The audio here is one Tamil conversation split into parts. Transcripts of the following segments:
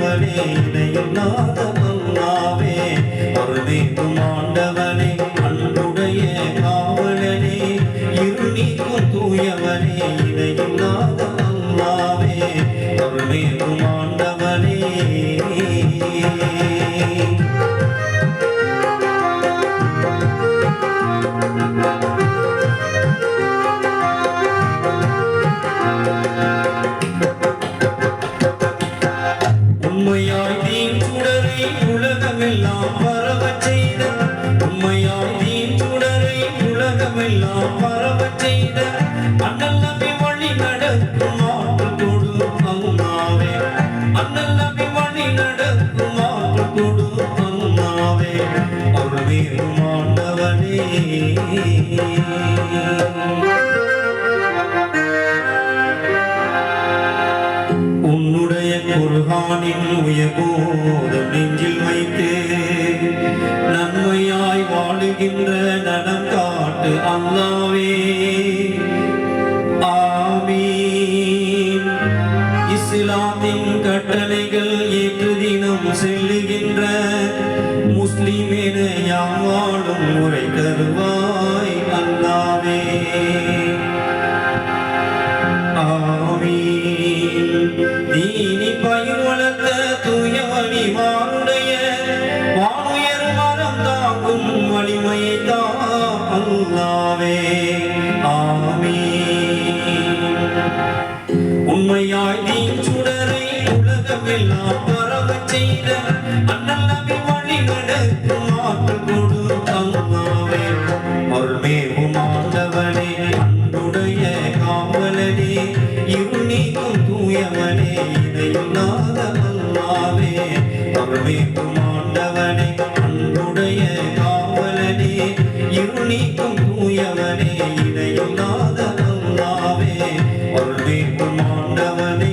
தூயவனே இணையில்லாத அல்லாவே அருள்மேவும் ஆண்டவனே அன்புடைய காவலனே. இருநீக்கும் தூயவனே இணையில்லாத அல்லாவே உம்மையாய் தீன் சுடரை உலகமெல்லாம் பரவச் செய்த. உம்மையாய் தீன் சுடரை உலகமெல்லாம் பரவச் செய்த. அண்ணல் நபி வழி நடக்கும் ஆற்றல் கொடு அம்மாவே அண்ணல் நபி வழி நடக்கும் ஆற்றல் கொடு அம்மாவே அருள்மே ஆண்டவனே. குர்ஹானின் உயர்போதம் நெஞ்சில் வைத்து நன்மையாய் வாழுகின்ற நடம் காட்டு அல்லாவே. ஆமீன். இஸ்லாத்தின் கட்டளைகள் ஏற்று தினம் செல்லுகின்ற முஸ்லிம் என யாம் வாழும் முறை தருவாய் தூயவனி மானுடைய மரம் தாங்கும் வலிமையை தா அல்லாவே ஆமீன் உண்மையாய் நீ சுடரை உலகமெல்லாம் பரவச் செய்த அருள்மேவும் ஆண்டவனே அன்புடைய காவலனே இருள் நீக்கும் தூயவனே இணையில்லாத அல்லாவே அருள்மேவும் ஆண்டவனே.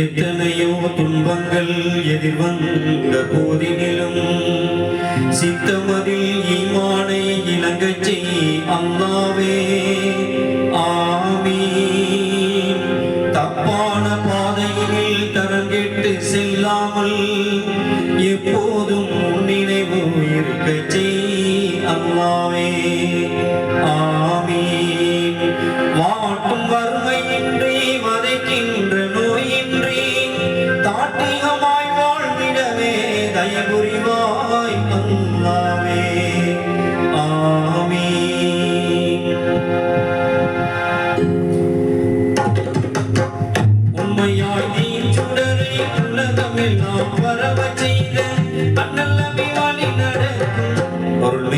எத்தனையோ துன்பங்கள் எதிர்வந்த போதினிலும் சித்தமதில் ஈமானை இலங்கச் செய் அல்லாவே இருக்கச் செய் அல்லாவே ஆமீன் வறுமையின்றி வதைக்கின்ற நோயின்றி தாட்டிகமாய் வாழ்ந்திடவே தயபுரிவாய் அல்லாவே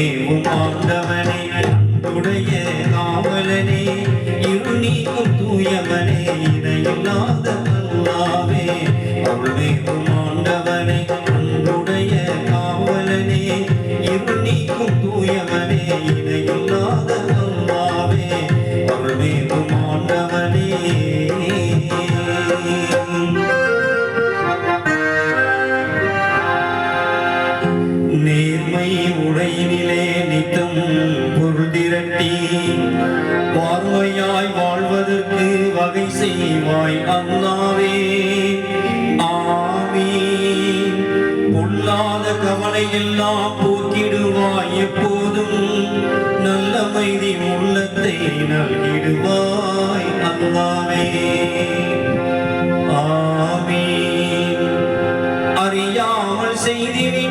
அருள்மேவும் ஆண்டவனே அன்புடைய காவலனே. இருள் நீக்கும் தூயவனே இணையில்லாத அல்லாவே அருள்மேவும் ஆண்டவனே அன்புடைய காவலனே. இருள் நீக்கும் தூயவனே இணையில்லாத அல்லாவே அருள்மேவும் ஆண்டவனே நேர்மை உடையினிலே நித்தம் பொருள் திரட்டி பார்வையாய் வாழ்வதற்கு வகை செய்வாய் அல்லாவே. ஆமீன். பொல்லாத கவலை எல்லாம் போக்கிடுவாய் எப்போதும். நல்ல மைதி உள்ளத்தை நல்கிடுவாய் அல்லாவே. ஆமீன். அறியாமல் செய்துவிட்ட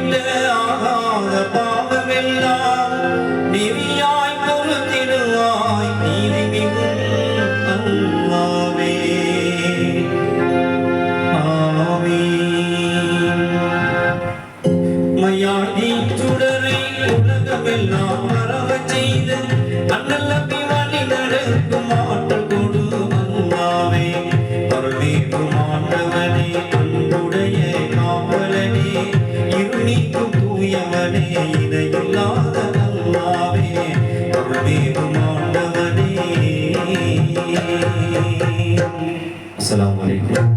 അസ്സലാമലൈക്കും